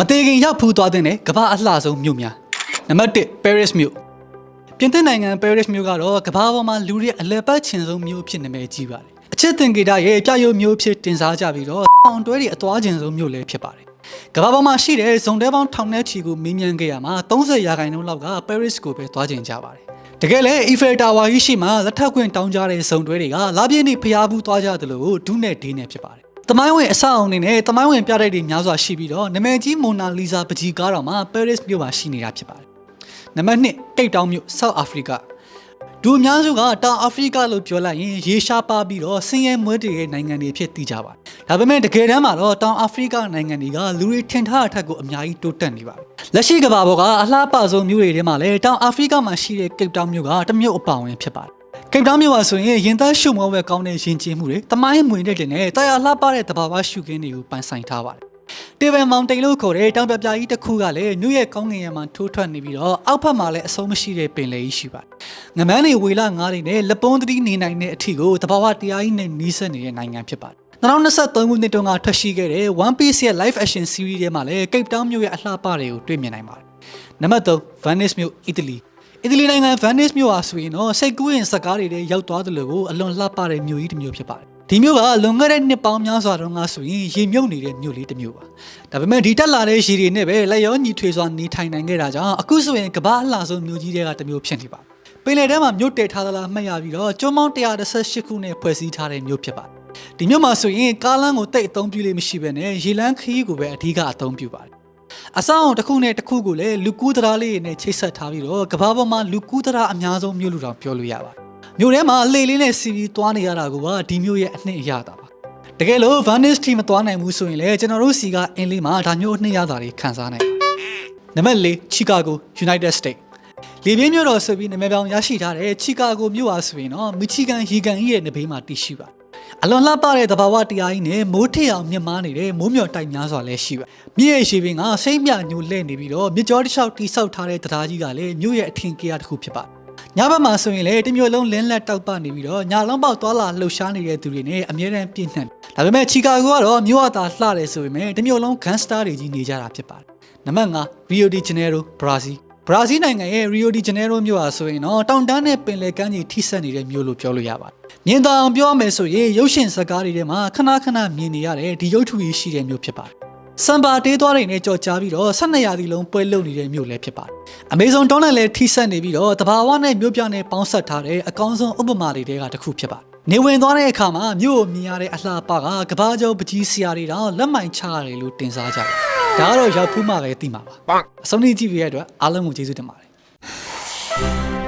မသေးခင်ရောက်ဖူးသွားတဲ့ကမ္ဘာအလှဆုံးမြို့များနံပါတ်1 Paris မြို့ပြင်သစ်နိုင်ငံ Paris မြို့ကတော့ကမ္ဘာပေါ်မှာလူတွေအလဲပတ်ချင်ဆုံးမြို့အဖြစ်နာမည်ကြီးပါတယ်အချစ်တင်ကေတာရဲ့ပြရုပ်မြို့အဖြစ်တင်စားကြပြီးတော့အောင်တွဲတွေအသွားချင်ဆုံးမြို့လည်းဖြစ်ပါတယ်ကမ္ဘာပေါ်မှာရှိတဲ့ဇုံတဲပေါင်းထောင်နဲ့ချီကိုမင်းမြန်းခဲ့ရမှာ30ရာခိုင်နှုန်းလောက်က Paris ကိုပဲသွားချင်ကြပါတယ်တကယ်လဲ Eiffel Tower ကြီးရှိမှလက်ထပ်ခွင့်တောင်းကြတဲ့ဇုံတွဲတွေကလာပြည့်နေ့ဖျားဘူးသွားကြတယ်လို့ဒုနဲ့ဒေးနဲ့ဖြစ်ပါတယ် တမိုင်းဝင်အဆောက်အုံတွေနဲ့တမိုင်းဝင်ပြတိုက်တွေများစွာရှိပြီးတော့နာမည်ကြီးမိုနာလီဇာပကြီးကားတော်မှာ Paris မြို့မှာရှိနေတာဖြစ်ပါတယ်နံပါတ်1ကိတ်တောင်မြို့ South Africa ဒူအများစုကတောင်အာဖရိကလို့ပြောလိုက်ရင်ရေရှားပါပြီးတော့ဆင်းရဲမွဲတေတဲ့နိုင်ငံတွေဖြစ်သိကြပါတယ်။ဒါပေမဲ့တကယ်တမ်းမှာတော့တောင်အာဖရိကနိုင်ငံတွေကလူတွေထင်ထားတဲ့အထက်ကိုအများကြီးတိုးတက်နေပါတယ်။လက်ရှိကမ္ဘာပေါ်ကအလှပဆုံးမြို့တွေထဲမှာလည်းတောင်အာဖရိကမှာရှိတဲ့ကိတ်တောင်မြို့ကတစ်မြို့အပါဝင်ဖြစ်ပါတယ်။ ကိတ်တောင်မြို့ဟာဆိုရင်ရင်သားရှုမောပဲကောင်းတဲ့ယဉ်ကျေးမှုတွေတမိုင်းမွေတဲ့တင်နဲ့တရားလှပတဲ့တဘာဝရှုခင်းတွေကိုပိုင်ဆိုင်ထားပါတယ်။တေဗန်မောင်တိန်လို့ခေါ်တဲ့တောင်ပြပြကြီးတစ်ခုကလည်းမြို့ရဲ့ကောင်းကင်ယံမှာထိုးထွက်နေပြီးတော့အောက်ဖက်မှာလည်းအဆုံးမရှိတဲ့ပင်လယ်ကြီးရှိပါတယ်။ငမန်းတွေဝေလာငါးတွေနဲ့လက်ပွန်းသတိနေနိုင်တဲ့အထီကိုတဘာဝတရားကြီးနဲ့နီးစပ်နေတဲ့နိုင်ငံဖြစ်ပါတယ်။2023ခုနှစ်တုန်းကထွက်ရှိခဲ့တဲ့ One Piece ရဲ့ live action series ထဲမှာလည်း Cape Town မြို့ရဲ့အလှပတွေကိုတွေ့မြင်နိုင်ပါတယ်။နံပါတ်3 Venice မြို့အီတလီ အီတလီနိုင်ငံ Venice မြို့ဟာဆိုရင်တော့စိတ်ကူးရင်စကားတွေထဲရောက်သွားတယ်လို့ကိုအလွန်လှပတဲ့မြို့ကြီးတစ်မြို့ဖြစ်ပါတယ်။ဒီမြို့ကလွန်ခဲ့တဲ့နှစ်ပေါင်းများစွာတုန်းကဆိုရင်ရေမြုပ်နေတဲ့မြို့လေးတစ်မြို့ပါ။ဒါပေမဲ့ဒီတက်လာတဲ့ရေတွေနဲ့ပဲလက်ရောညီထွေစွာနေထိုင်နိုင်ခဲ့တာကြောင့်အခုဆိုရင်ကမ္ဘာအလှဆုံးမြို့ကြီးတွေကတစ်မြို့ဖြစ်နေပါပင်လယ်ထဲမှာမြို့တည်ထားသလားမှတ်ရပြီးတော့ကျွန်းပေါင်း118ခုနဲ့ဖွဲ့စည်းထားတဲ့မြို့ဖြစ်ပါတယ်။ဒီမြို့မှာဆိုရင်ကားလမ်းကိုတိတ်အသုံးပြုလို့မရှိဘဲနဲ့ရေလမ်းခရီးကိုပဲအဓိကအသုံးပြုပါတယ်။ အဆောင်တစ်ခုနဲ့တစ်ခုကိုလည်းလူကူးတရားလေးတွေနဲ့ချိတ်ဆက်ထားပြီးတော့ကမ္ဘာပေါ်မှာလူကူးတရားအများဆုံးမြို့လူတောင်ပြောလို့ရပါတယ်။မြို့ထဲမှာအလေလေးနဲ့စီပြီးသွားနေရတာကဒီမြို့ရဲ့အနှစ်အရသာပါ။တကယ်လို့ Venice team မသွားနိုင်ဘူးဆိုရင်လည်းကျွန်တော်တို့စီကအင်းလေးမှာဒါမျိုးအနှစ်ရသာတွေခံစားနိုင်ပါတယ်။နံပါတ်၄ Chicago United States လေပြင်းမြို့တော်ဆိုပြီးနာမည်ပြောင်ရရှိထားတဲ့ချီကာဂိုမြို့ဟာဆိုရင်တော့မီချီဂန်ရီဂန်ကြီးရဲ့နဘေးမှာတည်ရှိပါ အလွန်လှပတဲ့သဘာဝတရားကြီးနဲ့မိုးထစ်အောင်မြင့်မားနေတဲ့မိုးမျှော်တိုက်များစွာလည်းရှိပါမြည့်ရဲ့ရှေပင်ကစိမ့်မြညိုလဲ့နေပြီးတော့မြကြောတစ်လျှောက်တိဆောက်ထားတဲ့တရားကြီးကလည်းမြို့ရဲ့အထင်ကြီးတစ်ခုဖြစ်ပါညဘက်မှာဆိုရင်လည်းတမျိုးလုံးလင်းလက်တောက်ပနေပြီးတော့ညလုံးပေါက်သွားလာလှုပ်ရှားနေတဲ့သူတွေနဲ့အမြဲတမ်းပြည့်နှံ့ဒါပေမဲ့ချီကာဂိုကတော့မြို့အသာလှတယ်ဆိုပေမဲ့တမျိုးလုံးဂန်စတာတွေကြီးနေကြတာဖြစ်ပါတယ်နံပါတ်5 Rio de Janeiro Brazil ဘရာဇီးနိုင်ငံရဲ့ Rio de Janeiro မြို့ဟာဆိုရင်တော့တောင်တန်းနဲ့ပင်လယ်ကမ်းခြေထိစပ်နေတဲ့မြို့လို့ပြောလို့ရပါတယ်။ မြင်သာအောင်ပြောရမယ်ဆိုရင်ရုပ်ရှင်ဇာတ်ကားတွေထဲမှာခဏခဏမြင်နေရတဲ့ဒီရုပ်ထုကြီးရှိတဲ့မြို့ဖြစ်ပါတယ်။စံပါတေးသွားတွေနဲ့ကြော်ကြားပြီးတော့12ရာသီလုံးပွဲလုပ်နေတဲ့မြို့လည်းဖြစ်ပါတယ်။အမေဇုန်တောင်းနဲ့လည်းထိစပ်နေပြီးတော့တဘာဝနဲ့မြို့ပြနဲ့ပေါင်းဆက်ထားတဲ့အကောင်းဆုံးဥပမာတွေတဲကတစ်ခုဖြစ်ပါတယ်။နေဝင်သွားတဲ့အခါမှာမြို့ကိုမြင်ရတဲ့အလှပကကဘာကျော်ပကြီးဆရာတွေတောင်လက်မိုင်ချရတယ်လို့တင်စားကြတယ်။ဒါကတော့ရောက်ဖူးမှပဲသိမှာပါ။အဆုံးထိကြည့်ပြီးရတဲ့အတွက်အားလုံးကိုကျေးဇူးတင်ပါတယ်။